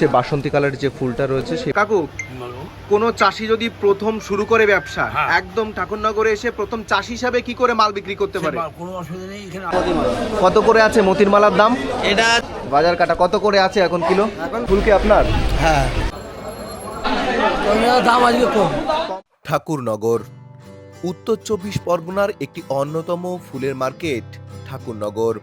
হচ্ছে বাসন্তী কালারের যে ফুলটা রয়েছে সে কাকু কোনো চাষি যদি প্রথম শুরু করে ব্যবসা হ্যাঁ। একদম ঠাকুরনগরে এসে প্রথম চাষি হিসাবে কি করে মাল বিক্রি করতে পারে? কোনো অসুবিধা নেই এখানে কত করে আছে মতির মালার দাম? এটা বাজার কাটা কত করে আছে এখন কিলো? এখন ফুল কি আপনার? হ্যাঁ। দাম আজকে কম। ঠাকুরনগর উত্তর চব্বিশ পরগনার একটি অন্যতম ফুলের মার্কেট ঠাকুরনগর।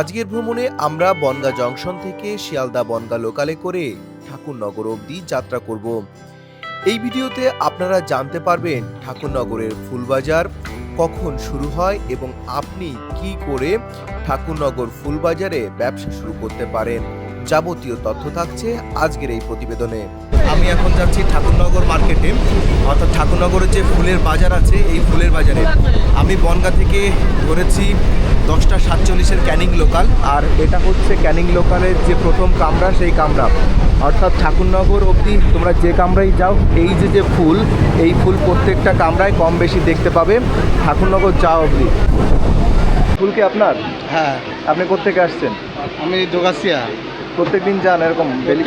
আজকের ভ্রমণে আমরা বনগা জংশন থেকে শিয়ালদা বনগা লোকালে করে ঠাকুরনগর অবধি যাত্রা করব। এই ভিডিওতে আপনারা জানতে পারবেন ঠাকুরনগরের ফুলবাজার কখন শুরু হয় এবং আপনি কি করে ঠাকুরনগর ফুলবাজারে ব্যবসা শুরু করতে পারেন। যাবতীয় তথ্য থাকছে আজকের এই প্রতিবেদনে। আমি এখন যাচ্ছি ঠাকুরনগর মার্কেটে। অর্থাৎ ঠাকুরনগরের যে ফুলের বাজার আছে এই ফুলের বাজারে। আমি বনগা থেকে ধরেছি দশটা সাতচল্লিশের ক্যানিং লোকাল আর এটা হচ্ছে ক্যানিং লোকালের যে প্রথম কামরা সেই কামরা। অর্থাৎ ঠাকুরনগর অবধি তোমরা যে কামরাই যাও এই যে যে ফুল এই ফুল প্রত্যেকটা কামরায় কম বেশি দেখতে পাবে ঠাকুরনগর যাও অবধি। ফুল কি আপনার? হ্যাঁ। আপনি কোথেকে আসছেন? আমি দোগাছিয়া। প্রত্যেকদিন যান এরকম ডেলি।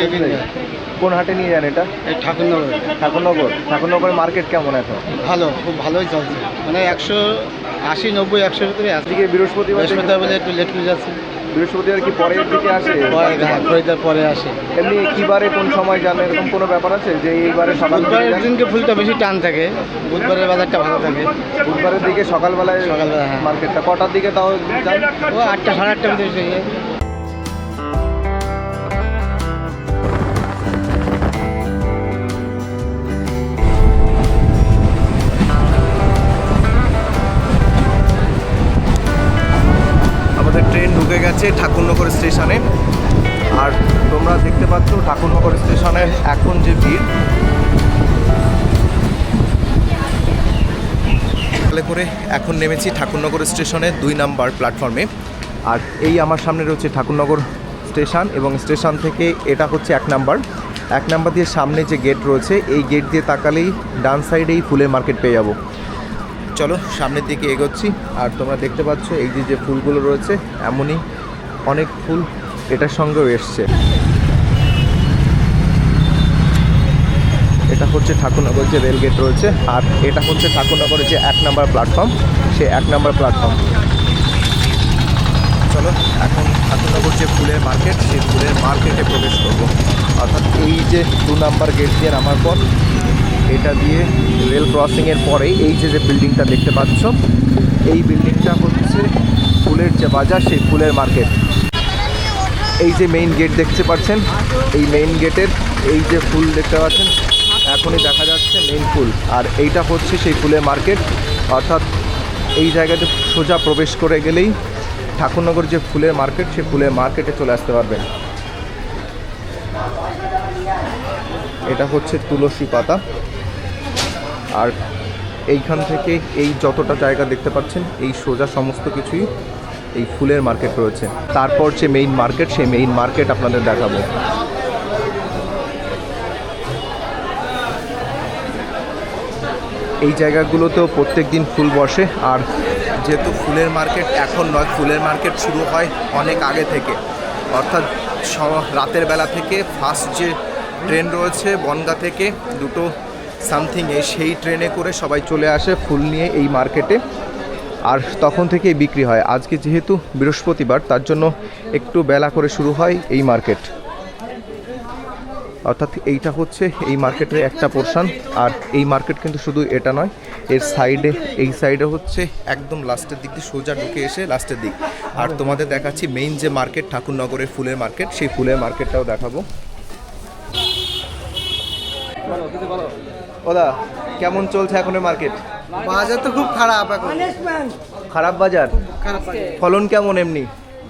কোন হাটে নিয়ে যান এটা? এই ঠাকুরনগর। ঠাকুরনগর। ঠাকুরনগরের মার্কেট কেমন এখন? ভালো খুব ভালোই চলছে। মানে একশো আশি নব্বই একশোর ভিতরে আজকে বৃহস্পতিবার বৃহস্পতিবার বলে একটু লেট করে যাচ্ছে। বৃহস্পতিবার কি পরের দিকে আসে? হ্যাঁ খরিদার পরে আসে। এমনি কি বারে কোন সময় যান? এরকম কোনো ব্যাপার আছে যে এইবারে সকাল বুধবারের দিনকে ফুলটা বেশি টান থাকে। বুধবারের বাজারটা ভালো থাকে। বুধবারের দিকে সকালবেলায় সকালবেলা, হ্যাঁ। মার্কেটটা কটার দিকে তাও যান? ও আটটা সাড়ে আটটার ভিতরে ট্রেন ঢুকে গেছে ঠাকুরনগর স্টেশনে। আর তোমরা দেখতে পাচ্ছ ঠাকুরনগর স্টেশনে এখন যে ভিড়। করে এখন নেমেছি ঠাকুরনগর স্টেশনের দুই নাম্বার প্ল্যাটফর্মে। আর এই আমার সামনে রয়েছে ঠাকুরনগর স্টেশন এবং স্টেশন থেকে এটা হচ্ছে এক নাম্বার। এক নাম্বার দিয়ে সামনে যে গেট রয়েছে, এই গেট দিয়ে তাকালেই ডান সাইডেই ফুলের মার্কেট পেয়ে যাব। চলো, সামনের দিকে এগোচ্ছি। আর তোমরা দেখতে পাচ্ছ, এই যে যে ফুলগুলো রয়েছে, এমনই অনেক ফুল এটার সঙ্গেও এসছে। এটা হচ্ছে ঠাকুরনগর যে রেলগেট রয়েছে, আর এটা হচ্ছে ঠাকুরনগরের যে এক নাম্বার প্ল্যাটফর্ম সে এক নাম্বার প্ল্যাটফর্ম চলো, এখন ঠাকুরনগর যে ফুলের মার্কেট সেই ফুলের মার্কেটে প্রবেশ করব। অর্থাৎ এই যে দু নাম্বার গেট দিয়ে নামার পর এটা দিয়ে রেল ক্রসিংয়ের পরেই এই যে যে বিল্ডিংটা দেখতে পাচ্ছ, এই বিল্ডিংটা হচ্ছে ফুলের যে বাজার, সেই ফুলের মার্কেট এই যে মেইন গেট দেখতে পাচ্ছেন, এই মেইন গেটের এই যে ফুল দেখতে পাচ্ছেন, এখনই দেখা যাচ্ছে মেইন ফুল। আর এইটা হচ্ছে সেই ফুলের মার্কেট অর্থাৎ এই জায়গাতে সোজা প্রবেশ করে গেলেই ঠাকুরনগর যে ফুলের মার্কেট সেই ফুলের মার্কেটে চলে আসতে পারবেন। এটা হচ্ছে তুলসী পাতা। আর এইখান থেকে এই যতটা জায়গা দেখতে পাচ্ছেন, এই সোজা সমস্ত কিছুই এই ফুলের মার্কেট রয়েছে। তারপর যে মেইন মার্কেট সেই মেইন মার্কেট আপনাদের দেখাবো। এই জায়গাগুলোতেও প্রত্যেক দিন ফুল বসে, আর যেহেতু ফুলের মার্কেট এখন নয়, ফুলের মার্কেট শুরু হয় অনেক আগে থেকে। অর্থাৎ রাতের বেলা থেকে ফার্স্ট যে ট্রেন রয়েছে বনগা থেকে, দুটো সামথিংয়ে সেই ট্রেনে করে সবাই চলে আসে ফুল নিয়ে এই মার্কেটে। আর তখন থেকেই বিক্রি হয়। আজকে যেহেতু বৃহস্পতিবার, তার জন্য একটু বেলা করে শুরু হয় এই মার্কেট। অর্থাৎ এইটা হচ্ছে এই মার্কেটের একটা পোর্শন। আর এই মার্কেট কিন্তু শুধু এটা নয়, এর সাইডে, এই সাইডে হচ্ছে একদম লাস্টের দিক দিয়ে সোজা ঢুকে এসে লাস্টের দিক। আর তোমাদের দেখাচ্ছি মেইন যে মার্কেট, ঠাকুরনগরের ফুলের মার্কেট। সেই ফুলের মার্কেটটাও দেখাবো। ওদা কেমন চলছে এখন মার্কেট বাজার তো খুব খারাপ এখন। খারাপ বাজার? খারাপ ফলন কেমন এমনি?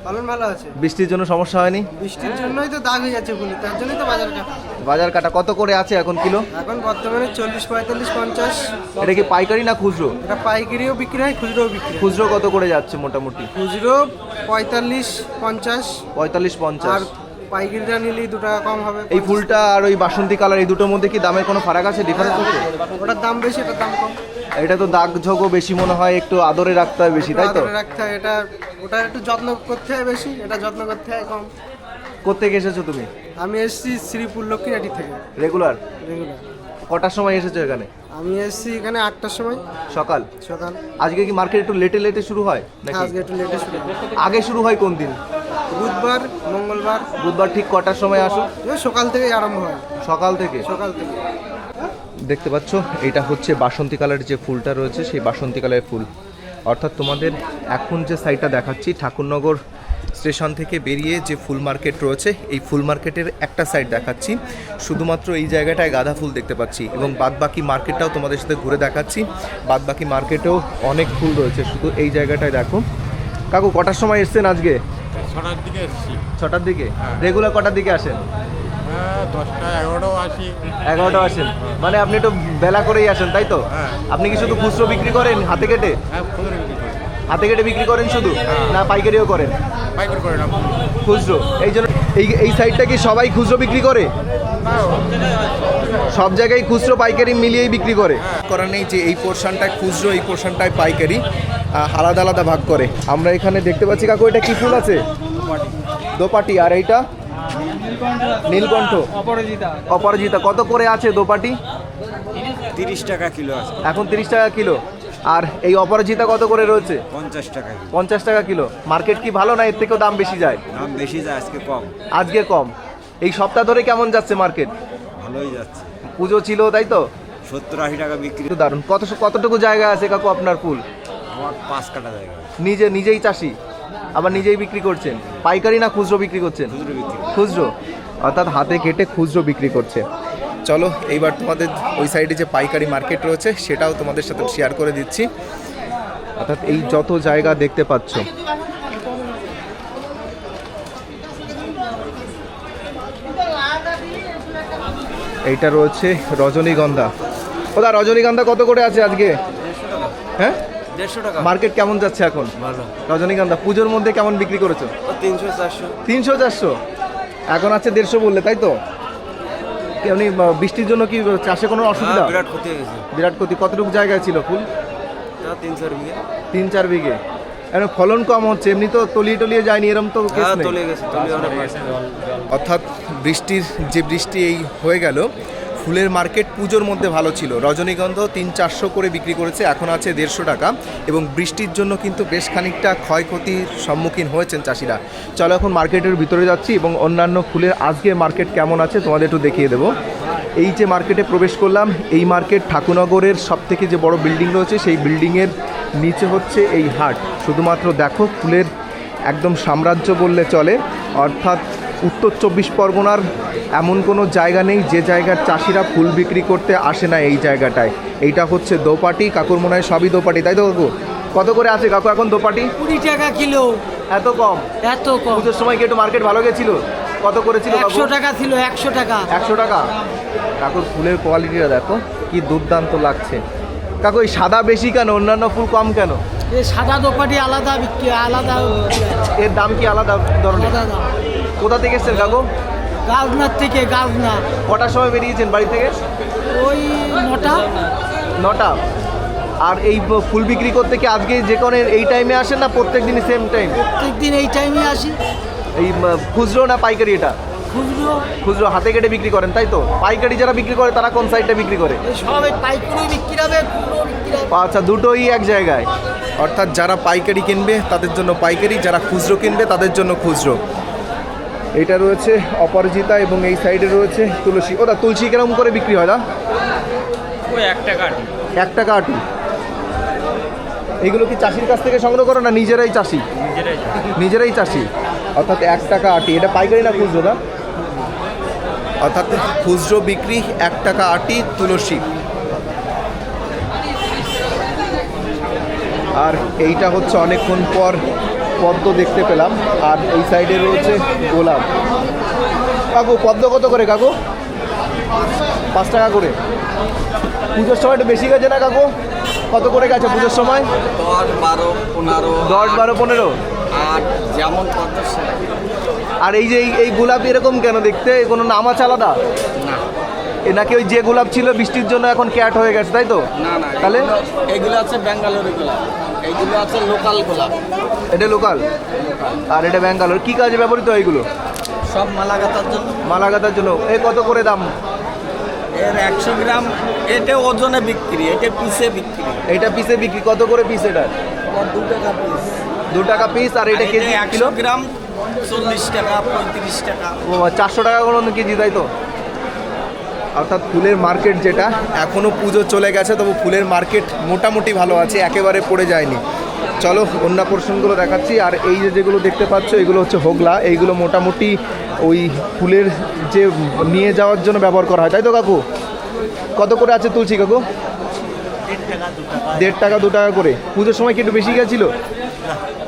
ফলন ভালো আছে। বৃষ্টির জন্য সমস্যা হয়নি? বৃষ্টির জন্যই তো দাগ হয়ে যাচ্ছে ফুলি তার জন্যই তো বাজার খারাপ বাজার কাটা কত করে আছে এখন কিলো? এখন বর্তমানে চল্লিশ পঁয়তাল্লিশ পঞ্চাশ। এটা কি পাইকারি না খুচরো? এটা পাইকারিও বিক্রি হয় খুচরোও বিক্রি খুচরো কত করে যাচ্ছে মোটামুটি? খুচরো পঁয়তাল্লিশ পঞ্চাশ। পঁয়তাল্লিশ আর পঞ্চাশ পাইকারিটা নিলেই দু টাকা কম হবে এই ফুলটা আর ওই বাসন্তী কালার এই দুটোর মধ্যে কি দামের কোনো ফারাক আছে ডিফারেন্স আছে? ওটার দাম বেশি এটার দাম কম। এটা তো দাগ ঝোঁকও বেশি মনে হয় একটু আদরে রাখতে হয় বেশি তাই তো? আদরে রাখতে হয় এটা ওটা একটু যত্ন করতে হয় বেশি এটা যত্ন করতে হয় কম। কোথেকে এসেছ তুমি? আমি এসেছি শ্রীপুর লক্ষ্মীরাটি থেকে। রেগুলার রেগুলার কটার সময় এসেছ এখানে? আমি এসেছি এখানে আটটার সময়। সকাল? সকাল। আজকে কি মার্কেট একটু লেটে লেটে শুরু হয় নাকি? আজকে একটু লেটে শুরু। আগে শুরু হয় কোন দিন? বুধবার মঙ্গলবার। বুধবার ঠিক কটার সময় আসো? সকাল থেকেই আরম্ভ হয়। সকাল থেকে? সকাল থেকে। দেখতে পাচ্ছ এটা হচ্ছে বাসন্তী কালারের যে ফুলটা রয়েছে সেই বাসন্তী কালারের ফুল। অর্থাৎ তোমাদের এখন যে সাইটটা দেখাচ্ছি ঠাকুরনগর স্টেশন থেকে বেরিয়ে যে ফুল মার্কেট রয়েছে এই ফুল মার্কেটের একটা সাইড দেখাচ্ছি। শুধুমাত্র এই জায়গাটায় গাঁদা ফুল দেখতে পাচ্ছি এবং বাদবাকি মার্কেটটাও তোমাদের সাথে ঘুরে দেখাচ্ছি। বাদবাকি মার্কেটেও অনেক ফুল রয়েছে শুধু এই জায়গাটায় দেখো। কাকু কটার সময় এসছেন আজকে? ছটার দিকে এসছি। ছটার দিকে? রেগুলার কটার দিকে আসেন? হ্যাঁ দশটা এগারোটাও আসি। এগারোটা আসেন? মানে আপনি একটু বেলা করেই আসেন তাই তো? হ্যাঁ। আপনি কি শুধু খুচরো বিক্রি করেন হাতে কেটে? হ্যাঁ হাতে কেটে বিক্রি করেন শুধু? না পাইকারিও করেন? পাইকারি করে না। খুচরো। এই জন্য এই এই সাইডটা কি সবাই খুচরো বিক্রি করে? সব জায়গায় খুচরো পাইকারি মিলিয়েই বিক্রি করে। করার নেই যে এই পোর্শনটায় খুচরো এই পোর্শনটায় পাইকারি আলাদা আলাদা ভাগ করে। আমরা এখানে দেখতে পাচ্ছি কাকু এটা কি ফুল আছে? দোপাটি। আর এইটা? নীলকণ্ঠ। অপরাজিতা। অপরাজিতা কত করে আছে দোপাটি? তিরিশ টাকা কিলো আছে। এখন তিরিশ টাকা কিলো। আর এই অপরাজিতা কত করে রয়েছে? পঞ্চাশ টাকা। কিলো পঞ্চাশ টাকা কিলো। মার্কেট কি ভালো না এর থেকেও দাম বেশি যায়? দাম বেশি যায় আজকে কম। আজকে কম। এই সপ্তাহ ধরে কেমন যাচ্ছে মার্কেট? ভালোই যাচ্ছে। পুজো ছিল তাই তো? সত্তর আশি টাকা বিক্রি। দারুণ। কত কতটুকু জায়গা আছে কাকু আপনার ফুল? আমার পাঁচ কাটা জায়গা নিজে নিজেই চাষি? আবার নিজেই বিক্রি করছেন? পাইকারি না খুচরো বিক্রি করছেন? খুচরো বিক্রি। খুচরো। অর্থাৎ হাতে কেটে খুচরো বিক্রি করছে। চলো এইবার তোমাদের ওই সাইডে যে পাইকারি মার্কেট রয়েছে সেটাও তোমাদের সাথে শেয়ার করে দিচ্ছি। অর্থাৎ এই যত জায়গা দেখতে পাচ্ছ এইটা রয়েছে রজনীগন্ধা। ওদা রজনীগন্ধা কত করে আছে আজকে? হ্যাঁ? দেড়শো টাকা। মার্কেট কেমন যাচ্ছে এখন? ভালো। রজনীগন্ধা পুজোর মধ্যে কেমন বিক্রি করেছ? তিনশো চারশো। তিনশো চারশো? এখন আছে দেড়শো বললে তাই তো? এমনি বৃষ্টির জন্য কি চাষে কোনো অসুবিধা? হ্যাঁ, বিরাট ক্ষতি বিরাট ক্ষতি। কতটুকু জায়গায় ছিল ফুল? তিন চার বিঘে। তিন চার বিঘে। এখন ফলন কম হচ্ছে এমনি তো তলিয়ে টলিয়ে যায়নি এরম তো কেস হ্যাঁ নেই। তলে গেছে তলে অনেক গেছে অর্থাৎ বৃষ্টির যে বৃষ্টি এই হয়ে গেল ফুলের মার্কেট পুজোর মধ্যে ভালো ছিল। রজনীগন্ধা তিন চারশো করে বিক্রি করেছে এখন আছে দেড়শো টাকা এবং বৃষ্টির জন্য কিন্তু বেশ খানিকটা ক্ষয়ক্ষতির সম্মুখীন হয়েছেন চাষিরা। চলো এখন মার্কেটের ভিতরে যাচ্ছি এবং অন্যান্য ফুলের আজকে মার্কেট কেমন আছে তোমাদের একটু দেখিয়ে দেবো। এই যে মার্কেটে প্রবেশ করলাম এই মার্কেট ঠাকুরনগরের সব থেকে যে বড় বিল্ডিং রয়েছে সেই বিল্ডিংয়ের নিচে হচ্ছে এই হাট। শুধুমাত্র দেখো ফুলের একদম সাম্রাজ্য বললে চলে। অর্থাৎ উত্তর চব্বিশ পরগনার এমন কোনো জায়গা নেই যে জায়গার চাষিরা ফুল বিক্রি করতে আসে না এই জায়গাটায়। এইটা হচ্ছে দোপাটি কাকুর মনে হয় সবই দোপাটি। তাই তো কাকু? কত করে আছে কাকু এখন দোপাটি? কুড়ি টাকা কিলো। এত কম? এত কম। পুজোর সময় কি একটু মার্কেট ভালো গেছিল? কত করেছিল একশো টাকা ছিল একশো টাকা। একশো টাকা? কাকুর ফুলের কোয়ালিটিটা দেখো কি দুর্দান্ত লাগছে। কাকু এই সাদা বেশি কেন? অন্যান্য ফুল কম কেন? এই সাদা দোপাটি আলাদা বিক্রি আলাদা এর দাম কি আলাদা ধরনের? কোথা থেকে এসছেন কাকু? গাজনার থেকে গাজনা কটার সময় বেরিয়েছেন বাড়ি থেকে? ওই নটা। নটা। আর এই ফুল বিক্রি করতে কি আজকে যে কোনো এই টাইমে আসেন না প্রত্যেক দিনই সেম টাইম প্রত্যেকদিন এই টাইমে আসি। এই খুচরো না পাইকারি এটা? খুচরো? খুচরো হাতে কেটে বিক্রি করেন তাই তো? পাইকারি যারা বিক্রি করে তারা কোন সাইডটা বিক্রি করে? সব পাইকারি বিক্রি হবে আচ্ছা দুটোই এক জায়গায়। অর্থাৎ যারা পাইকারি কিনবে তাদের জন্য পাইকারি যারা খুচরো কিনবে তাদের জন্য খুচরো। এটা রয়েছে অপরাজিতা এবং এই সাইডে রয়েছে তুলসী। ওটা তুলসী কীরকম করে বিক্রি হয় না এক টাকা এক টাকা আটু এগুলো কি চাষির কাছ থেকে সংগ্রহ করো না নিজেরাই চাষি? নিজেরাই নিজেরাই চাষি। অর্থাৎ এক টাকা আটি এটা পাইকারি না খুচরো না অর্থাৎ খুচরো বিক্রি এক টাকা আটি তুলসী। আর এইটা হচ্ছে অনেকক্ষণ পর পদ্ম দেখতে পেলাম। আর এই সাইডে রয়েছে গোলাপ। কাকু পদ্ম কত করে কাকু? পাঁচ টাকা করে। পুজোর সময় একটু বেশি গেছে না কাকু? কত করে গেছে পুজোর সময়? দশ বারো পনেরো দশ বারো পনেরো। আর যেমন পঞ্চাশ আর এই যে এই- গোলাপ এরকম কেন দেখতে? কোনো নাম আছে আলাদা? না। এ নাকি ওই যে গোলাপ ছিল বৃষ্টির জন্য এখন ক্যাট হয়ে গেছে তাই তো? না না তাহলে? এগুলো আছে ব্যাঙ্গালোর গোলাপ। এইগুলো আছে লোকাল গোলাপ। এটা লোকাল? আর এটা ব্যাঙ্গালোর। কি কাজে ব্যবহৃত হয় এগুলো? সব মালা গাঁথার জন্য। মালা গাঁথার জন্য। এ কত করে দাম? এর একশো গ্রাম এটা ওজনে বিক্রি এটা পিসে বিক্রি। এটা পিসে বিক্রি কত করে পিস এটা? দু টাকা পিস দু টাকা পিস আর এটা কেজি একশো কিলো? গ্রাম চল্লিশ টাকা পঁয়ত্রিশ টাকা। চারশো টাকা করে কেজি তাই তো? অর্থাৎ ফুলের মার্কেট যেটা এখনও পুজো চলে গেছে তবু ফুলের মার্কেট মোটামুটি ভালো আছে একেবারে পড়ে যায়নি। চলো অন্য পোর্শনগুলো দেখাচ্ছি আর এই যে যেগুলো দেখতে পাচ্ছ এগুলো হচ্ছে হোগলা এইগুলো মোটামুটি ওই ফুলের যে নিয়ে যাওয়ার জন্য ব্যবহার করা হয় তাই তো কাকু? কত করে আছে তুলসী কাকু? দেড় টাকা দু টাকা। করে। পুজোর সময় কি একটু বেশি গেছিল?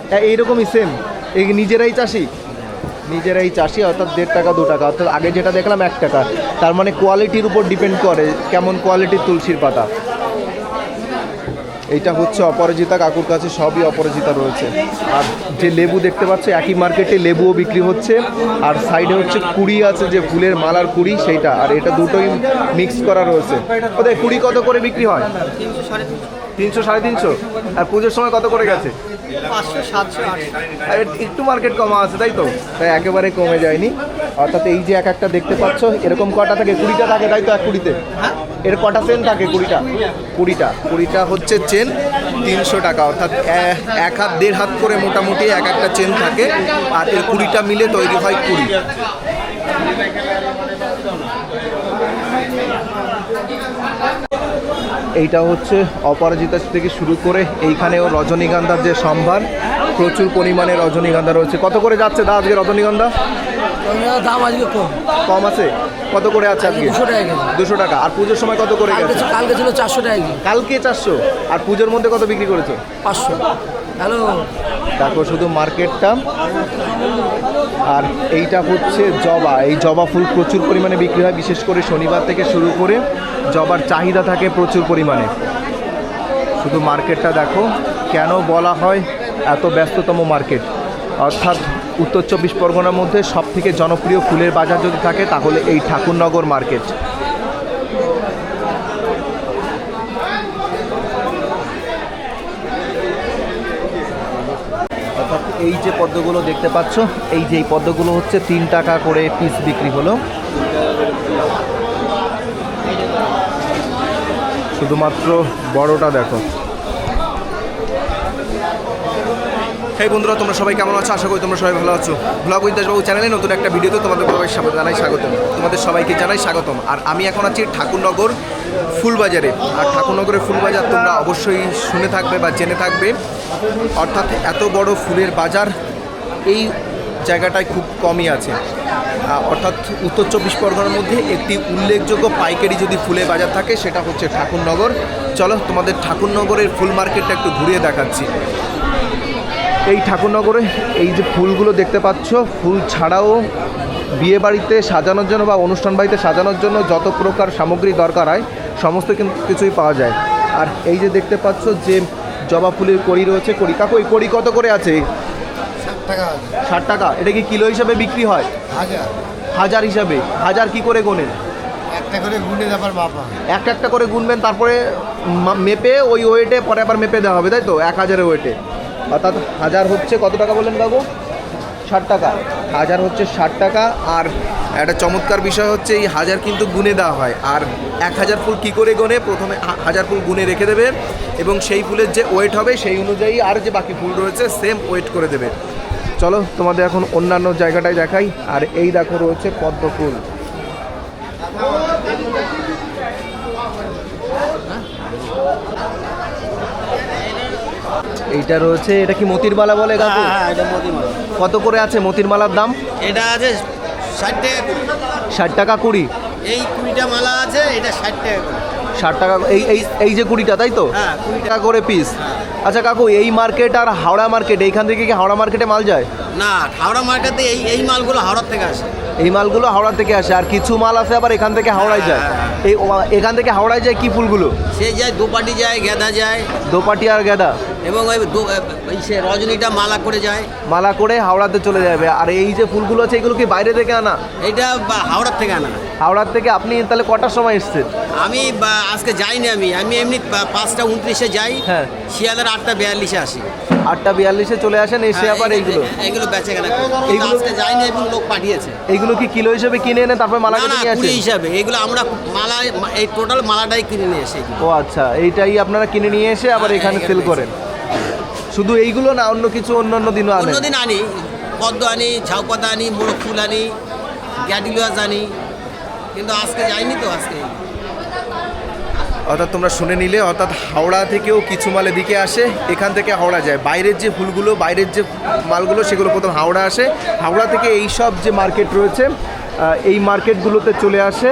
হ্যাঁ, এইরকমই সেম এই নিজেরাই চাষি? নিজেরাই চাষি, অর্থাৎ দেড় টাকা, দু টাকা। অর্থাৎ আগে যেটা দেখলাম, এক টাকা। তার মানে কোয়ালিটির উপর ডিপেন্ড করে কেমন কোয়ালিটির তুলসীর পাতা। এইটা হচ্ছে অপরাজিতা কাকুর কাছে, সবই অপরাজিতা রয়েছে। আর যে লেবু দেখতে পাচ্ছ, একই মার্কেটে লেবুও বিক্রি হচ্ছে। আর সাইডে হচ্ছে কুড়ি আছে, যে ফুলের মালার কুড়ি, সেইটা। আর এটা দুটোই মিক্স করা রয়েছে। ওদের কুড়ি কত করে বিক্রি হয়? তিনশো সাড়ে তিনশো। আর পুজোর সময় কত করে গেছে? পাঁচশো সাতশো আর একটু মার্কেট কমা আছে তাই তো? তাই একেবারে কমে যায়নি। অর্থাৎ এই যে এক একটা দেখতে পাচ্ছ এরকম কটা থাকে? কুড়িটা থাকে তাই তো এক কুড়িতে? এর কটা চেন থাকে কুড়িটা? কুড়িটা। কুড়িটা হচ্ছে চেন তিনশো টাকা। অর্থাৎ এক হাত দেড় হাত করে মোটামুটি এক একটা চেন থাকে। আর এর কুড়িটা মিলে তৈরি হয় কুড়ি। এইটা হচ্ছে অপরাজিতা থেকে শুরু করে এইখানেও রজনীগন্ধার যে সম্ভার প্রচুর পরিমাণে রজনীগন্ধা রয়েছে। কত করে যাচ্ছে দা আজকে রজনীগন্ধা? দাম আজকে কম। কম আছে? কত করে আছে আজকে? দুশো টাকা দুশো টাকা। আর পুজোর সময় কত করে গেছে? কালকে ছিল চারশো টাকা কালকে চারশো। আর পুজোর মধ্যে কত বিক্রি করেছ? পাঁচশো। হ্যালো? দেখো শুধু মার্কেটটা। আর এইটা হচ্ছে জবা। এই জবা ফুল প্রচুর পরিমাণে বিক্রি হয়, বিশেষ করে শনিবার থেকে শুরু করে জবার চাহিদা থাকে প্রচুর পরিমাণে। শুধু মার্কেটটা দেখো, কেন বলা হয় এত ব্যস্ততম মার্কেট? অর্থাৎ উত্তর চব্বিশ পরগনার মধ্যে সব থেকে জনপ্রিয় ফুলের বাজার যদি থাকে, তাহলে এই ঠাকুরনগর মার্কেট অর্থাৎ এই যে পদ্মগুলো দেখতে পাচ্ছ, এই যে এই পদ্মগুলো হচ্ছে তিন টাকা করে পিস বিক্রি হলো। শুধুমাত্র বড়টা দেখো। হেই বন্ধুরা, তোমরা সবাই কেমন আছো? আশা করি তোমরা সবাই ভালো আছো। ব্লগ দাসবাবু চ্যানেলে নতুন একটা ভিডিওতে তোমাদের সবাই জানাই, স্বাগতম। তোমাদের সবাইকে জানাই স্বাগতম। আর আমি এখন আছি ঠাকুরনগর ফুলবাজারে। আর ঠাকুরনগরের ফুলবাজার তোমরা অবশ্যই শুনে থাকবে বা জেনে থাকবে। অর্থাৎ এত বড় ফুলের বাজার এই জায়গাটায় খুব কমই আছে। অর্থাৎ উত্তর চব্বিশ পরগনার মধ্যে একটি উল্লেখযোগ্য পাইকারি যদি ফুলের বাজার থাকে, সেটা হচ্ছে ঠাকুরনগর। চলো তোমাদের ঠাকুরনগরের ফুল মার্কেটটা একটু ঘুরিয়ে দেখাচ্ছি। এই ঠাকুরনগরে এই যে ফুলগুলো দেখতে পাচ্ছ, ফুল ছাড়াও বিয়ে বাড়িতে সাজানোর জন্য বা অনুষ্ঠান বাড়িতে সাজানোর জন্য যত প্রকার সামগ্রী দরকার হয়, সমস্ত কিন্তু কিছুই পাওয়া যায়। আর এই যে দেখতে পাচ্ছ যে জবা ফুলের কড়ি রয়েছে কড়ি। কাকু এই কড়ি কত করে আছে? ষাট টাকা এটা কি কিলো হিসাবে বিক্রি হয়? হাজার। হাজার হিসাবে। হাজার কি করে গোনেন? একটা করে গুনে ব্যাপার মাপা একটা একটা করে গুনবেন তারপরে মেপে ওই ওয়েটে পরে আবার মেপে দেওয়া হবে তাই তো? এক হাজারের ওয়েটে অর্থাৎ হাজার হচ্ছে কত টাকা বললেন বাবু ষাট টাকা। হাজার হচ্ছে ষাট টাকা আর একটা চমৎকার বিষয় হচ্ছে এই হাজার কিন্তু গুনে দেওয়া হয়। আর এক হাজার ফুল কী করে গোনে? প্রথমে হাজার ফুল গুনে রেখে দেবে এবং সেই ফুলের যে ওয়েট হবে সেই অনুযায়ী আর যে বাকি ফুল রয়েছে সেম ওয়েট করে দেবে। চলো তোমাদের এখন অন্যান্য জায়গাটায় দেখাই। আর এই দেখো রয়েছে পদ্ম ফুল। এইটা রয়েছে এটা কি মতির মালা বলে হ্যাঁ মদিমালা কত করে আছে মতির মালার দাম? এটা আছে ষাট টাকা করে। ষাট টাকা কুড়ি। এই কুড়িটা মালা আছে এটা ষাট টাকা করে। ষাট টাকা এই এই এই যে কুড়িটা তাই তো? হ্যাঁ, কুড়ি টাকা করে পিস আচ্ছা কাকু এই মার্কেট আর হাওড়া মার্কেট এইখান থেকে কি হাওড়া মার্কেটে মাল যায়? না হাওড়া মার্কেটে এই এই মালগুলো হাওড়ার থেকে আসে। এই মালগুলো হাওড়া থেকে আসে আর কিছু মাল আছে আবার এখান থেকে হাওড়ায় যায়। হ্যাঁ, এই এখান থেকে হাওড়ায় যায় কি ফুলগুলো? সে যায় দোপাটি যায় গেঁদা যায়। দোপাটি আর গেদা। এবং ওই সে রজনীটা মালা করে যায়। মালা করে হাওড়াতে চলে যাবে। আর এই যে ফুলগুলো আছে এগুলো কি বাইরে থেকে আনা? এটা হাওড়ার থেকে আনা। হাওড়ার থেকে আপনি তাহলে কটার সময় এসছেন? আমি আজকে যাইনি আমি। আমি এমনি পাঁচটা উনত্রিশে যাই। হ্যাঁ। শিয়ালের আটটা বিয়াল্লিশে আসি। আটটা বিয়াল্লিশে চলে আসেন এসে হ্যাঁ, আবার এইগুলো। এইগুলো বেচে কেনা এইগুলো- যায়নি এবং লোক পাঠিয়েছে। এইগুলো কি কিলো হিসেবে কিনে এনে তারপর মালা কেটে নিয়ে আসেন? হিসাবে। এগুলো আমরা মালা এই টোটাল মালাটাই কিনে নিয়ে এসে ও আচ্ছা এইটাই আপনারা কিনে নিয়ে এসে আবার হ্যাঁ, এখানে সেল করেন। শুধু এইগুলো না অন্য কিছু অন্য অন্য দিনও আনেন? অন্যদিন আনি। পদ্ম আনি ঝাউপাতা আনি মোরগ ফুল আনি গ্যাডিলুয়াস আনি। কিন্তু আজকে যায়নি তো আজকে। অর্থাৎ তোমরা শুনে নিলে, অর্থাৎ হাওড়া থেকেও কিছু মাল এদিকে আসে, এখান থেকে হাওড়া যায়। বাইরের যে ফুলগুলো বাইরের যে মালগুলো, সেগুলো প্রথম হাওড়া আসে। হাওড়া থেকে এই সব যে মার্কেট রয়েছে এই মার্কেটগুলোতে চলে আসে।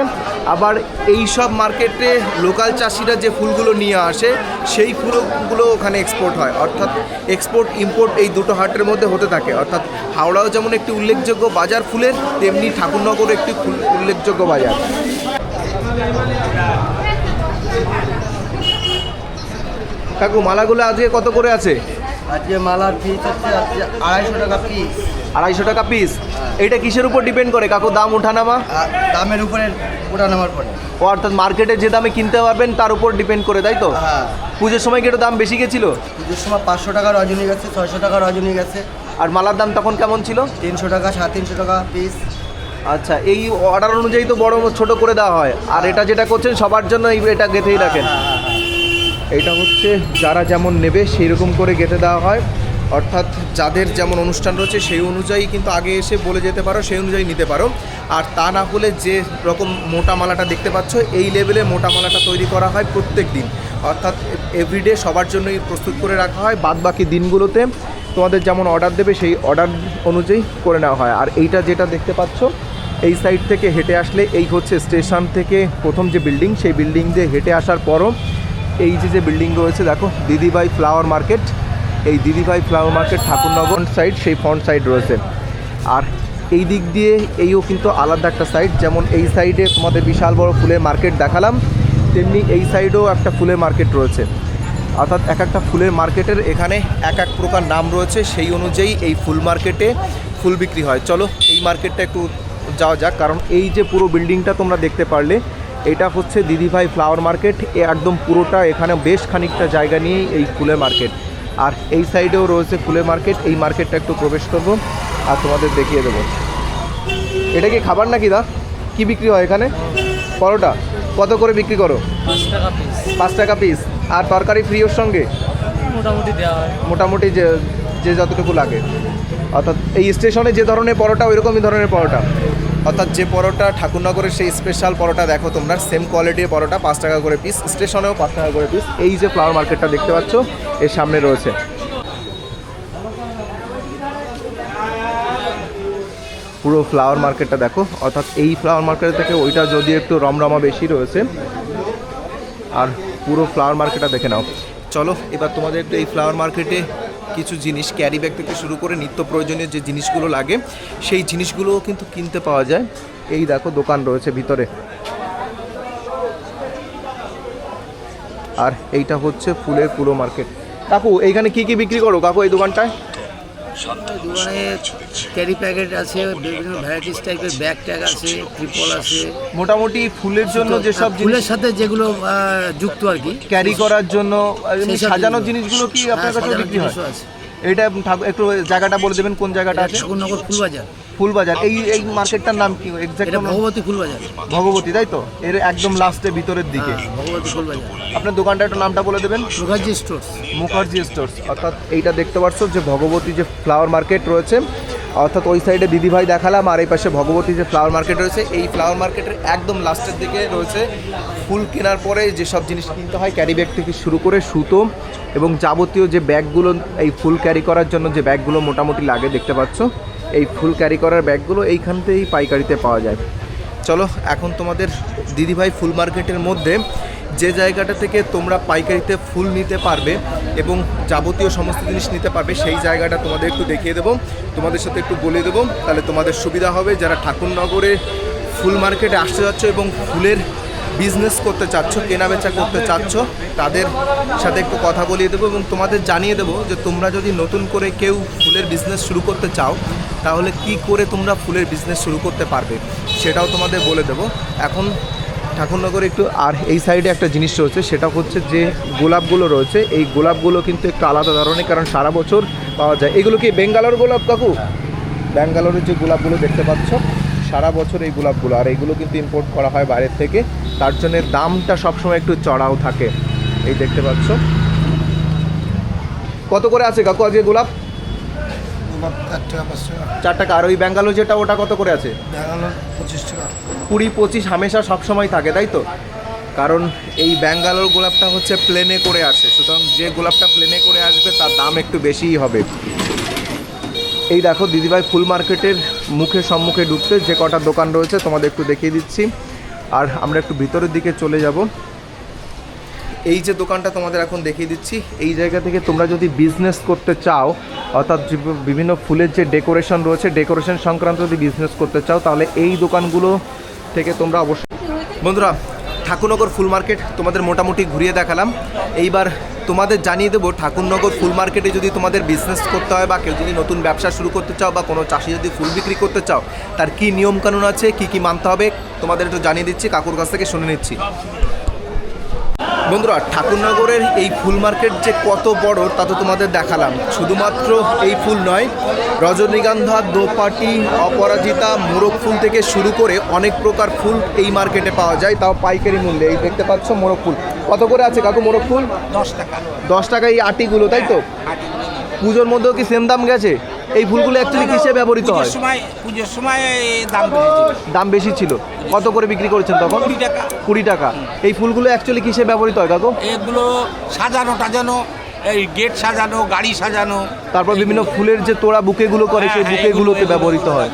আবার এই সব মার্কেটে লোকাল চাষিরা যে ফুলগুলো নিয়ে আসে, সেই ফুলগুলো ওখানে এক্সপোর্ট হয়। অর্থাৎ এক্সপোর্ট ইম্পোর্ট এই দুটো হাটের মধ্যে হতে থাকে। অর্থাৎ হাওড়াও যেমন একটি উল্লেখযোগ্য বাজার ফুলের, তেমনি ঠাকুরনগর একটি উল্লেখযোগ্য বাজার। কাকু মালাগুলো আজকে কত করে আছে? আজকে মালার পিস হচ্ছে আজকে আড়াইশো টাকা পিস আড়াইশো টাকা পিস এটা কিসের উপর ডিপেন্ড করে? কাকু দাম ওঠানামা দামের উপরে ওটা নেওয়ার পরে। ও অর্থাৎ মার্কেটে যে দামে কিনতে পারবেন তার উপর ডিপেন্ড করে তাই তো? হ্যাঁ। পুজোর সময় কি একটু দাম বেশি গেছিল? পুজোর সময় পাঁচশো টাকা রজনী গেছে ছয়শো টাকা রজনী গেছে। আর মালার দাম তখন কেমন ছিল? তিনশো টাকা সাড়ে তিনশো টাকা পিস আচ্ছা এই অর্ডার অনুযায়ী তো বড় ছোট করে দেওয়া হয়। আর এটা যেটা করছেন সবার জন্য এটা গেঁথেই রাখেন। এটা হচ্ছে যারা যেমন নেবে সেই রকম করে গেঁথে দেওয়া হয়। অর্থাৎ যাদের যেমন অনুষ্ঠান রয়েছে সেই অনুযায়ী কিন্তু আগে এসে বলে যেতে পারো, সেই অনুযায়ী নিতে পারো। আর তা না হলে যে রকম মোটা মালাটা দেখতে পাচ্ছ, এই লেভেলে মোটা মালাটা তৈরি করা হয় প্রত্যেক দিন। অর্থাৎ এভরিডে সবার জন্যই প্রস্তুত করে রাখা হয়। বাদ বাকি দিনগুলোতে তোমাদের যেমন অর্ডার দেবে, সেই অর্ডার অনুযায়ী করে নেওয়া হয়। আর এইটা যেটা দেখতে পাচ্ছ, এই সাইড থেকে হেঁটে আসলে এই হচ্ছে স্টেশন থেকে প্রথম যে বিল্ডিং সেই বিল্ডিং দিয়ে হেঁটে আসার পরও এই যে যে বিল্ডিং রয়েছে, দেখো, দিদিভাই ফ্লাওয়ার মার্কেট এই দিদিভাই ফ্লাওয়ার মার্কেট ঠাকুরনগর সাইড সেই ফ্রন্ট সাইড রয়েছে। আর এই দিক দিয়ে এইও কিন্তু আলাদা একটা সাইড যেমন এই সাইডে তোমাদের বিশাল বড় ফুলের মার্কেট দেখালাম, তেমনি এই সাইডেও একটা ফুলের মার্কেট রয়েছে। অর্থাৎ এক একটা ফুলের মার্কেটের এখানে এক এক প্রকার নাম রয়েছে, সেই অনুযায়ী এই ফুল মার্কেটে ফুল বিক্রি হয়। চলো, এই মার্কেটটা একটু যাওয়া যাক, কারণ এই যে পুরো বিল্ডিংটা তোমরা দেখতে পারলে এটা হচ্ছে দিদিভাই ফ্লাওয়ার মার্কেট এ একদম পুরোটা এখানে বেশ খানিকটা জায়গা নিয়েই এই ফুলের মার্কেট আর এই সাইডেও রয়েছে ফুলের মার্কেট এই মার্কেটটা একটু প্রবেশ করব আর তোমাদের দেখিয়ে দেবো। এটা কি খাবার নাকি দা? কি বিক্রি হয় এখানে? পরোটা? কত করে বিক্রি করো? পাঁচ টাকা পিস পাঁচ টাকা পিস আর তরকারি ফ্রি ওর সঙ্গে? মোটামুটি দেওয়া হয়। মোটামুটি যে যে যতটুকু লাগে। অর্থাৎ এই স্টেশনে যে ধরনের পরোটা ওই রকমই ধরনের পরোটা। অর্থাৎ যে পরোটা ঠাকুরনগরের সেই স্পেশাল পরোটা দেখো তোমরা সেম কোয়ালিটির পরোটা, পাঁচ টাকা করে পিস স্টেশনেও পাঁচ টাকা করে পিস এই যে ফ্লাওয়ার মার্কেটটা দেখতে পাচ্ছ, এর সামনে রয়েছে। পুরো ফ্লাওয়ার মার্কেটটা দেখো, অর্থাৎ এই ফ্লাওয়ার মার্কেট থেকে ওইটা যদি একটু রমরমা বেশি রয়েছে, আর পুরো ফ্লাওয়ার মার্কেটটা দেখে নাও। চলো, এবার তোমাদের একটু এই ফ্লাওয়ার মার্কেটে কিছু জিনিস ক্যারি ব্যাগ থেকে শুরু করে নিত্য প্রয়োজনীয় যে জিনিসগুলো লাগে, সেই জিনিসগুলোও কিন্তু কিনতে পাওয়া যায়। এই দেখো দোকান রয়েছে ভিতরে। আর এইটা হচ্ছে ফুলের পুরো মার্কেট কাকু, এইখানে কি কি বিক্রি করো? কাকু, এই দোকানটায়? দোকানে ক্যারি প্যাকেট আছে বিভিন্ন ভ্যারাইটিস টাইপের ব্যাগ ট্যাগ আছে ট্রিপল আছে। মোটামুটি ফুলের জন্য যেসব জিনিস ফুলের সাথে যেগুলো যুক্ত আর কি। ক্যারি করার জন্য সাজানোর জিনিসগুলো। কি আপনার হ্যাঁ, কাছে বিক্রি হয়? আছে। এটা একটু জায়গাটা বলে দেবেন কোন জায়গাটা আছে? ঠাকুরনগর ফুলবাজার। ফুলবাজার এই এই মার্কেটটার নাম কি? এটা এক্সাক্ট ভগবতী ফুলবাজার। ভগবতী তাই তো? এর একদম লাস্টে ভিতরের দিকে। হ্যাঁ ভগবতী ফুলবাজার। আপনার দোকানটা একটু নামটা বলে দেবেন? মুখার্জি স্টোর্স। মুখার্জি স্টোর্স অর্থাৎ এইটা দেখতে পাচ্ছ যে ভগবতী যে ফ্লাওয়ার মার্কেট রয়েছে অর্থাৎ ওই সাইডে দিদিভাই দেখালাম আর এই পাশে ভগবতী যে ফ্লাওয়ার মার্কেট রয়েছে এই ফ্লাওয়ার মার্কেটের একদম লাস্টের দিকে রয়েছে ফুল কেনার পরে যেসব জিনিস কিনতে হয় ক্যারি ব্যাগ থেকে শুরু করে সুতো এবং যাবতীয় যে ব্যাগগুলো এই ফুল ক্যারি করার জন্য যে ব্যাগগুলো মোটামুটি লাগে দেখতে পাচ্ছ। এই ফুল ক্যারি করার ব্যাগগুলো এইখান থেকেই পাইকারিতে পাওয়া যায়। চলো, এখন তোমাদের দিদিভাই ফুল মার্কেটের মধ্যে যে জায়গাটা থেকে তোমরা পাইকারিতে ফুল নিতে পারবে এবং যাবতীয় সমস্ত জিনিস নিতে পারবে, সেই জায়গাটা তোমাদের একটু দেখিয়ে দেবো। তোমাদের সাথে একটু বলে দেবো, তাহলে তোমাদের সুবিধা হবে। যারা ঠাকুরনগরে ফুল মার্কেটে আসতে যাচ্ছ এবং ফুলের বিজনেস করতে চাচ্ছ কেনা বেচা করতে চাচ্ছ, তাদের সাথে একটু কথা বলিয়ে দেবো এবং তোমাদের জানিয়ে দেবো যে তোমরা যদি নতুন করে কেউ ফুলের বিজনেস শুরু করতে চাও, তাহলে কি করে তোমরা ফুলের বিজনেস শুরু করতে পারবে, সেটাও তোমাদের বলে দেবো। এখন ঠাকুরনগরে একটু, আর এই সাইডে একটা জিনিস রয়েছে, সেটা হচ্ছে যে গোলাপগুলো রয়েছে, এই গোলাপগুলো কিন্তু একটু আলাদা ধরনের, কারণ সারা বছর পাওয়া যায়। এগুলো কি বেঙ্গালোর গোলাপ কাকু? ব্যাঙ্গালোরের যে গোলাপগুলো দেখতে পাচ্ছ, সারা বছর এই গোলাপগুলো, আর এইগুলো কিন্তু ইম্পোর্ট করা হয় বাইরের থেকে। তার জন্য দামটা সবসময় একটু চড়াও থাকে। এই দেখতে পাচ্ছ। কত করে আছে কাকু আজকে গোলাপ? চার টাকা আর ওই ব্যাঙ্গালোর যেটা ওটা কত করে আছে? কুড়ি পঁচিশ হামেশা সবসময় থাকে তাই তো? কারণ এই ব্যাঙ্গালোর গোলাপটা হচ্ছে প্লেনে করে আসে সুতরাং যে গোলাপটা প্লেনে করে আসবে তার দাম একটু বেশিই হবে। এই দেখো দিদিভাই ফুল মার্কেটের মুখে সম্মুখে ঢুকতে যে কটা দোকান রয়েছে তোমাদের একটু দেখিয়ে দিচ্ছি। আর আমরা একটু ভিতরের দিকে চলে যাব। এই যে দোকানটা তোমাদের এখন দেখিয়ে দিচ্ছি, এই জায়গা থেকে তোমরা যদি বিজনেস করতে চাও, অর্থাৎ বিভিন্ন ফুলের যে ডেকোরেশন রয়েছে ডেকোরেশন সংক্রান্ত যদি বিজনেস করতে চাও, তাহলে এই দোকানগুলো থেকে তোমরা অবশ্যই বন্ধুরা ঠাকুরনগর ফুল মার্কেট তোমাদের মোটামুটি ঘুরিয়ে দেখালাম। এইবার তোমাদের জানিয়ে দেবো, ঠাকুরনগর ফুল মার্কেটে যদি তোমাদের বিজনেস করতে হয় বা কেউ যদি নতুন ব্যবসা শুরু করতে চাও বা কোনো চাষি যদি ফুল বিক্রি করতে চাও, তার কী নিয়মকানুন আছে, কি কি মানতে হবে, তোমাদের একটু জানিয়ে দিচ্ছি, কাকুর কাছ থেকে শুনে নিচ্ছি। বন্ধুরা ঠাকুরনগরের এই ফুল মার্কেট যে কত বড় তা তো তোমাদের দেখালাম। শুধুমাত্র এই ফুল নয় রজনীগন্ধা দোপাটি অপরাজিতা মোরগ ফুল থেকে শুরু করে অনেক প্রকার ফুল এই মার্কেটে পাওয়া যায় তাও পাইকারি মূল্যে। এই দেখতে পাচ্ছ মোরগ ফুল। কত করে আছে কাকু মোরগ ফুল? দশ টাকা। দশ টাকা এই আটিগুলো তাই তো? পুজোর মধ্যেও কি সেম দাম গেছে? এই ফুলগুলো অ্যাকচুয়ালি কিসে ব্যবহৃত হয়? সময় পুজোর সময় দাম দাম বেশি ছিল। কত করে বিক্রি করেছেন তখন? কুড়ি টাকা। কুড়ি টাকা। এই ফুলগুলো অ্যাকচুয়ালি কিসে ব্যবহৃত হয় কাকু? এগুলো সাজানো টাজানো এই গেট সাজানো গাড়ি সাজানো। তারপর বিভিন্ন ফুলের যে তোড়া বুকেগুলো করে সেই হ্যাঁ, হ্যাঁ, বুকেগুলোতে ব্যবহৃত হয়।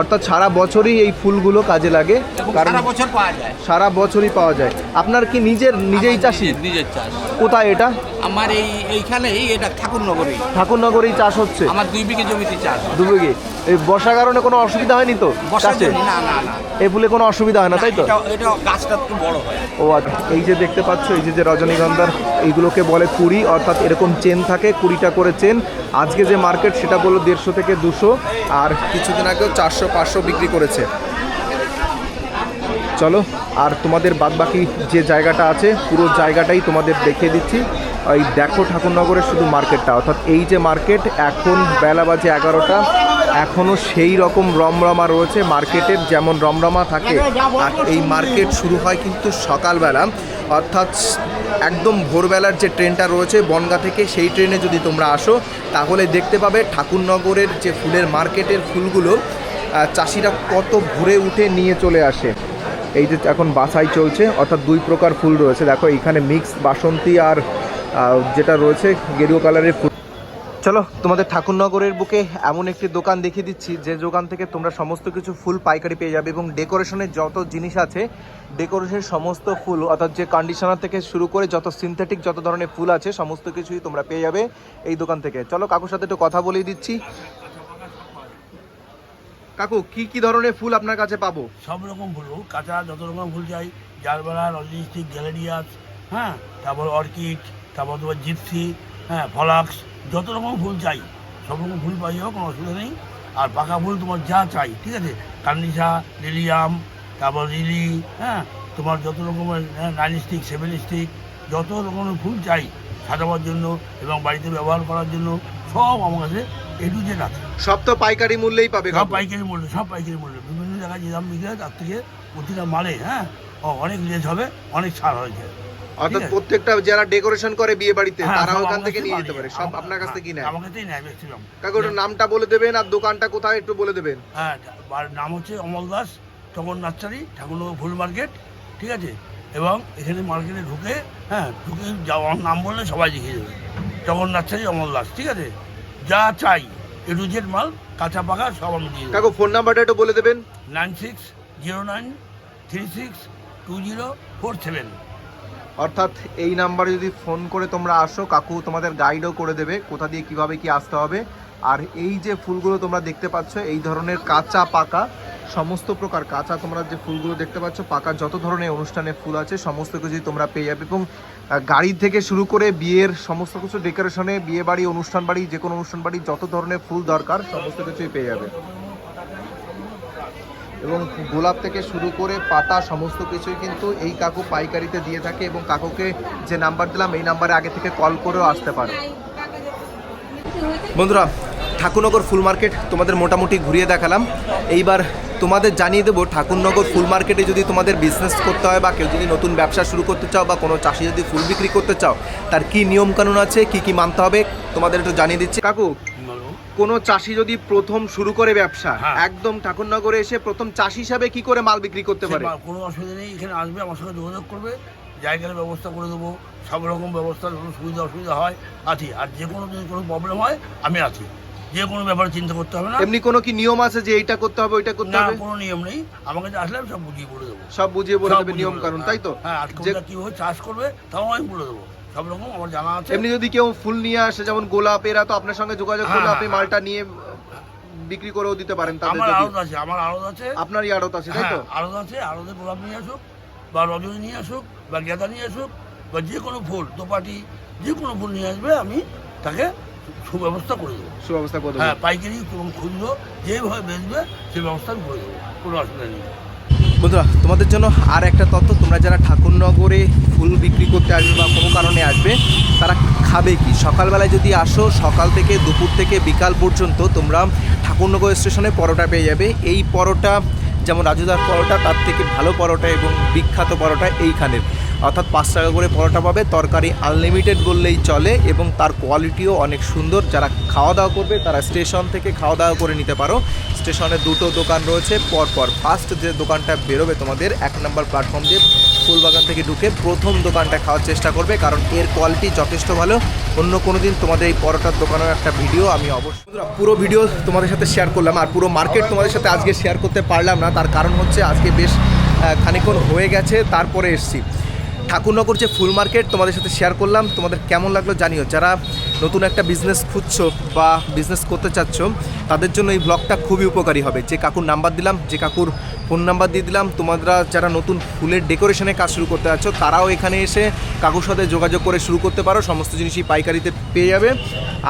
অর্থাৎ সারা বছরই এই ফুলগুলো কাজে লাগে। কারণ সারা বছর পাওয়া যায়। সারা বছরই পাওয়া যায়। আপনার কি নিজের নিজেই চাষি? নিজের চাষ। কোথায় এটা? আমার এই এইখানেই এটা ঠাকুরনগরেই। ঠাকুরনগরেই চাষ হচ্ছে? আমার দুই বিঘে জমিতে চাষ। দুবিঘে এই বর্ষার কারণে কোনো অসুবিধা হয়নি তো জন্য না না না। এই ফুলে কোনো অসুবিধা হয় না তাই তো? এটা এটা গাছটা একটু বড় হয়। ও আচ্ছা এই যে দেখতে পাচ্ছ এই যে যে রজনীগন্ধার এইগুলোকে বলে কুড়ি অর্থাৎ এরকম চেন থাকে কুড়িটা করে চেন। আজকে যে মার্কেট সেটা বলল দেড়শো থেকে দুশো আর কিছুদিন আগেও চারশো পাঁচশো বিক্রি করেছে। চলো আর তোমাদের বাদবাকি যে জায়গাটা আছে পুরো জায়গাটাই তোমাদের দেখিয়ে দিচ্ছি। এই দেখো ঠাকুরনগরের শুধু মার্কেটটা, অর্থাৎ এই যে মার্কেট এখন বেলা বাজে এগারোটা এখনও সেই রকম রমরমা রয়েছে মার্কেটের যেমন রমরমা থাকে। আর এই মার্কেট শুরু হয় কিন্তু সকালবেলা, অর্থাৎ একদম ভোরবেলার যে ট্রেনটা রয়েছে বনগা থেকে সেই ট্রেনে যদি তোমরা আসো, তাহলে দেখতে পাবে ঠাকুরনগরের যে ফুলের মার্কেটের ফুলগুলো চাষিরা কত ভোরে উঠে নিয়ে চলে আসে। এই যে এখন বাছাই চলছে, অর্থাৎ দুই প্রকার ফুল রয়েছে। দেখো, এখানে মিক্স বাসন্তী আর আহ, যেটা রয়েছে গেরুয়া কালারের চলো তোমাদের ঠাকুরনগরের বুকে এমন একটি দোকান দেখিয়ে দিচ্ছি যে দোকান থেকে তোমরা সমস্ত কিছু ফুল পাইকারি পেয়ে যাবে এবং ডেকোরেশনের যত জিনিস আছে ডেকোরেশনের সমস্ত ফুল অর্থাৎ যে কন্ডিশনার থেকে শুরু করে যত সিনথেটিক যত ধরনের ফুল আছে সমস্ত কিছুই তোমরা পেয়ে যাবে এই দোকান থেকে। চলো কাকুর সাথে একটু কথা বলিয়ে দিচ্ছি। কাকু কি কি ধরনের ফুল আপনার কাছে পাবো? সব রকম ফুল কাঁচা যত রকম ফুল চাই জারবেলা রজনীস্টিক গ্যালেরিয়াস হ্যাঁ? তারপর অর্কিড তারপর তোমার জিপসি হ্যাঁ ফলাক্স যত রকম ফুল চাই সব রকম ফুল পাই যাব কোনো অসুবিধা নেই। আর পাকা ফুল তোমার যা চাই ঠিক আছে? কার্নিশা লিলিয়াম তারপর লিলি হ্যাঁ তোমার যত রকমের নাইন স্টিক সেভেন স্টিক যত রকমের ফুল চাই সাজাবার জন্য এবং বাড়িতে ব্যবহার করার জন্য সব আমার কাছে এ টু জেড আছে। সব তো পাইকারি মূল্যেই পাবে সব পাইকারি মূল্য সব পাইকারি মূল্য। বিভিন্ন জায়গায় যে দাম বিক্রি হয় তার থেকে প্রতিটা মালে হ্যাঁ অনেক লেস হবে অনেক ছাড় হয়েছে। অর্থাৎ প্রত্যেকটা যারা ডেকোরেশন করে বিয়ে বাড়িতে হ্যাঁ, তারা ওখান থেকে নিয়ে যেতে পারে। সব আপনার কাছ থেকে নেয়। আমার কাছেই নেয় ম্যাক্সিমাম কাকু একটু নামটা বলে দেবেন আর দোকানটা কোথায় একটু বলে দেবেন। হ্যাঁ নাম হচ্ছে অমল দাস চকন নার্সারি ঠাকুরনগর ফুল মার্কেট ঠিক আছে? এবং এখানে মার্কেটে ঢুকে হ্যাঁ ঢুকে যাওয়ার নাম বললে সবাই দেখিয়ে দেবে। চকন নার্সারি অমল দাস ঠিক আছে? যা চাই এ টু জেড মাল কাঁচা পাকা সব আমি দিয়ে কাকু ফোন নাম্বারটা একটু বলে দেবেন। Nine six zero nine three six two zero four seven. অর্থাৎ এই নাম্বারে যদি ফোন করে তোমরা আসো, কাকু তোমাদের গাইডও করে দেবে কোথা দিয়ে কীভাবে কি আসতে হবে। আর এই যে ফুলগুলো তোমরা দেখতে পাচ্ছ, এই ধরনের কাঁচা পাকা, সমস্ত প্রকার কাঁচা তোমরা যে ফুলগুলো দেখতে পাচ্ছ, পাকা যত ধরনের অনুষ্ঠানে ফুল আছে, সমস্ত কিছুই তোমরা পেয়ে যাবে এবং গাড়ি থেকে শুরু করে বিয়ের সমস্ত কিছু ডেকোরেশনে বিয়ে বাড়ি, অনুষ্ঠান বাড়ি যে কোনো অনুষ্ঠান বাড়ি, যত ধরনের ফুল দরকার, সমস্ত কিছুই পেয়ে যাবে। এবং গোলাপ থেকে শুরু করে পাতা, সমস্ত কিছুই কিন্তু এই কাকু পাইকারিতে দিয়ে থাকে এবং কাকুকে যে নাম্বার দিলাম, এই নাম্বারে আগে থেকে কল করেও আসতে পারো বন্ধুরা, ঠাকুরনগর ফুল মার্কেট তোমাদের মোটামুটি ঘুরিয়ে দেখালাম এইবার তোমাদের জানিয়ে দেবো, ঠাকুরনগর ফুল মার্কেটে যদি তোমাদের বিজনেস করতে হয় বা কেউ যদি নতুন ব্যবসা শুরু করতে চাও বা কোনো চাষি যদি ফুল বিক্রি করতে চাও, তার কী নিয়ম কানুন আছে, কি কি মানতে হবে, তোমাদের একটু জানিয়ে দিচ্ছি কাকু। কোনো চাষি যদি প্রথম শুরু করে ব্যবসা হ্যাঁ। একদম ঠাকুরনগরে এসে প্রথম চাষি হিসাবে কি করে মাল বিক্রি করতে পারে? কোনো অসুবিধা নেই এখানে আসবে আমার সঙ্গে যোগাযোগ করবে জায়গার ব্যবস্থা করে দেবো সব রকম ব্যবস্থা কোনো সুবিধা অসুবিধা হয় আছি। আর যে কোনো যদি কোনো প্রবলেম হয় আমি আছি। যে কোনো ব্যাপারে চিন্তা করতে হবে না। এমনি কোনো কি নিয়ম আছে যে এইটা করতে হবে ওইটা করতে হবে? কোনো নিয়ম নেই। আমাকে কাছে আসলে আমি সব বুঝিয়ে বলে দেবো। সব বুঝিয়ে বলে দেবে নিয়ম দেবো। তাই তো? হ্যাঁ আজকে যে- কীভাবে চাষ করবে তাও আমি বলে দেবো। সব রকম আমার জানা আছে। এমনি যদি কেউ ফুল নিয়ে আসে যেমন গোলাপ এরা তো আপনার সঙ্গে যোগাযোগ করলে হ্যাঁ, আপনি হ্যাঁ। মালটা নিয়ে বিক্রি করেও দিতে পারেন তাদের আমার আড়ত আছে আমার আড়ত আছে। আপনারই আড়ত আছে তাই তো? হ্যাঁ আড়ত আছে আড়তে গোলাপ নিয়ে আসুক বা রজনী নিয়ে আসুক বা গেঁদা নিয়ে আসুক বা যে কোনো ফুল দোপাটি যে কোনো ফুল নিয়ে আসবে আমি তাকে সুব্যবস্থা করে দেবো। সুব্যবস্থা করে দেবো। হ্যাঁ পাইকারি এবং খুচরো যেভাবে বেচবে সেই ব্যবস্থা আমি করে দেবো কোনো অসুবিধা নেই। বন্ধুরা, তোমাদের জন্য আর একটা তথ্য, তোমরা যারা ঠাকুরনগরে ফুল বিক্রি করতে আসবে বা কোনো কারণে আসবে, তারা খাবে কি? সকালবেলায় যদি আসো, সকাল থেকে দুপুর থেকে বিকাল পর্যন্ত তোমরা ঠাকুরনগর স্টেশনে পরোটা পেয়ে যাবে। এই পরোটা, যেমন রাজুদার পরোটা, তার থেকে ভালো পরোটা এবং বিখ্যাত পরোটা এইখানের। অর্থাৎ পাঁচ টাকা করে পরোটা পাবে। তরকারি আনলিমিটেড বললেই চলে এবং তার কোয়ালিটিও অনেক সুন্দর। যারা খাওয়া দাওয়া করবে তারা স্টেশন থেকে খাওয়া দাওয়া করে নিতে পারো। স্টেশনে দুটো দোকান রয়েছে। পরপর ফার্স্ট যে দোকানটা বেরোবে তোমাদের এক নম্বর প্ল্যাটফর্ম দিয়ে ফুলবাগান থেকে ঢুকে প্রথম দোকানটা খাওয়ার চেষ্টা করবে। কারণ এর কোয়ালিটি যথেষ্ট ভালো। অন্য কোনো দিন তোমাদের এই পরোটার দোকানের একটা ভিডিও আমি অবশ্যই পুরো ভিডিও তোমাদের সাথে শেয়ার করলাম। আর পুরো মার্কেট তোমাদের সাথে আজকে শেয়ার করতে পারলাম না। তার কারণ হচ্ছে আজকে বেশ আহ, খানিকক্ষণ হয়ে গেছে। তারপরে এসছি। ঠাকুরনগর যে ফুল মার্কেট তোমাদের সাথে শেয়ার করলাম, তোমাদের কেমন লাগল জানিও। যারা নতুন একটা বিজনেস খুঁজছো বা বিজনেস করতে চাচ্ছ, তাদের জন্য এই ব্লগটা খুবই উপকারী হবে। যে কাকুর নাম্বার দিলাম, যে কাকুর ফোন নাম্বার দিয়ে দিলাম, তোমরা যারা নতুন ফুলের ডেকোরেশনের কাজ শুরু করতে যাচ্ছ তারাও এখানে এসে কাকুর সাথে যোগাযোগ করে শুরু করতে পারো। সমস্ত জিনিসই পাইকারিতে পেয়ে যাবে।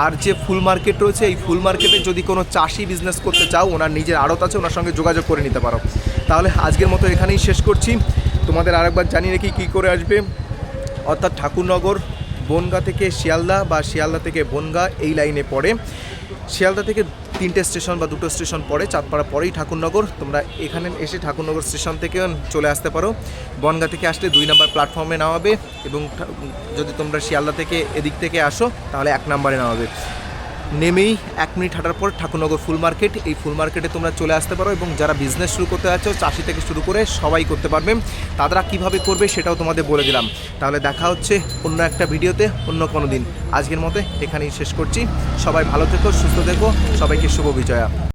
আর যে ফুল মার্কেট রয়েছে, এই ফুল মার্কেটে যদি কোনো চাষি বিজনেস করতে চাও, ওনার নিজের আড়ত আছে, ওনার সঙ্গে যোগাযোগ করে নিতে পারো। তাহলে আজকের মতো এখানেই শেষ করছি। তোমাদের আরেকবার জানিয়ে রাখি কী করে আসবে। অর্থাৎ ঠাকুরনগর, বনগা থেকে শিয়ালদা বা শিয়ালদা থেকে বনগা এই লাইনে পড়ে। শিয়ালদা থেকে তিনটে স্টেশন বা দুটো স্টেশন পড়ে, চাঁদপাড়া পরেই ঠাকুরনগর। তোমরা এখানে এসে ঠাকুরনগর স্টেশন থেকে চলে আসতে পারো। বনগা থেকে আসলে দুই নম্বর প্ল্যাটফর্মে নামাবে এবং যদি তোমরা শিয়ালদা থেকে এদিক থেকে আসো, তাহলে এক নম্বরে নামাবে নেমেই এক মিনিট হাঁটার পর ঠাকুরনগর ফুল মার্কেট। এই ফুল মার্কেটে তোমরা চলে আসতে পারো এবং যারা বিজনেস শুরু করতে যাচ্ছ, চাষি থেকে শুরু করে সবাই করতে পারবে। তারা কীভাবে করবে সেটাও তোমাদের বলে দিলাম। তাহলে দেখা হচ্ছে অন্য একটা ভিডিওতে, অন্য কোনো দিন। আজকের মতে এখানেই শেষ করছি। সবাই ভালো থেকো, সুস্থ থেকো। সবাইকে শুভ বিজয়া।